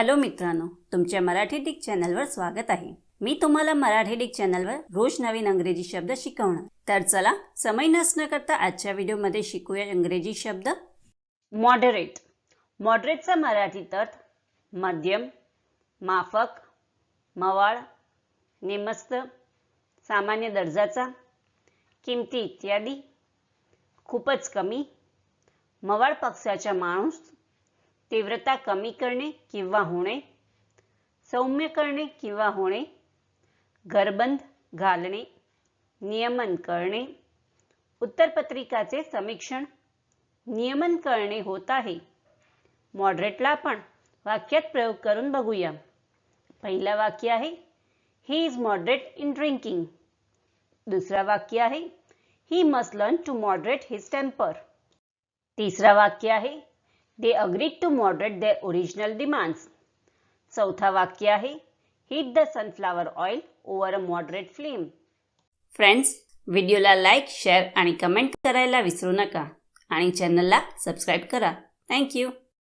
Hello मित्रांनो तुमच्या Marathi Dick चॅनलवर स्वागत आहे. मी तुम्हाला मराठी डिक चॅनलवर रोज नवीन अंग्रेजी शब्द शिकवणार. तर चला समय नसणं करता आजच्या व्हिडिओमध्ये शिकूया इंग्रजी शब्द. मॉडरेट मॉडरेटचा मराठीत अर्थ मध्यम माफक मवाळ नेमस्त सामान्य दर्जाचा किमती इत्यादी खूपच कमी मवाळ पक्षाचा माणूस तीव्रता कमी करणे किंवा होणे सौम्य करणे किंवा होणे घरबंद घालणे नियमन करणे उत्तरपत्रिकाचे समीक्षण नियमन करणे होत आहे. मॉडरेटला आपण वाक्यात प्रयोग करून बघूया. पहिलं वाक्य आहे he is moderate in drinking दुसरा वाक्य आहे he must learn to moderate his temper तिसरा वाक्य आहे they agreed to moderate their original demands चौथा वाक्य आहे heat the sunflower oil over a moderate flame friends व्हिडिओला लाईक शेअर आणि कमेंट करायला विसरू नका. आणि चॅनलला सबस्क्राईब करा. थँक्यू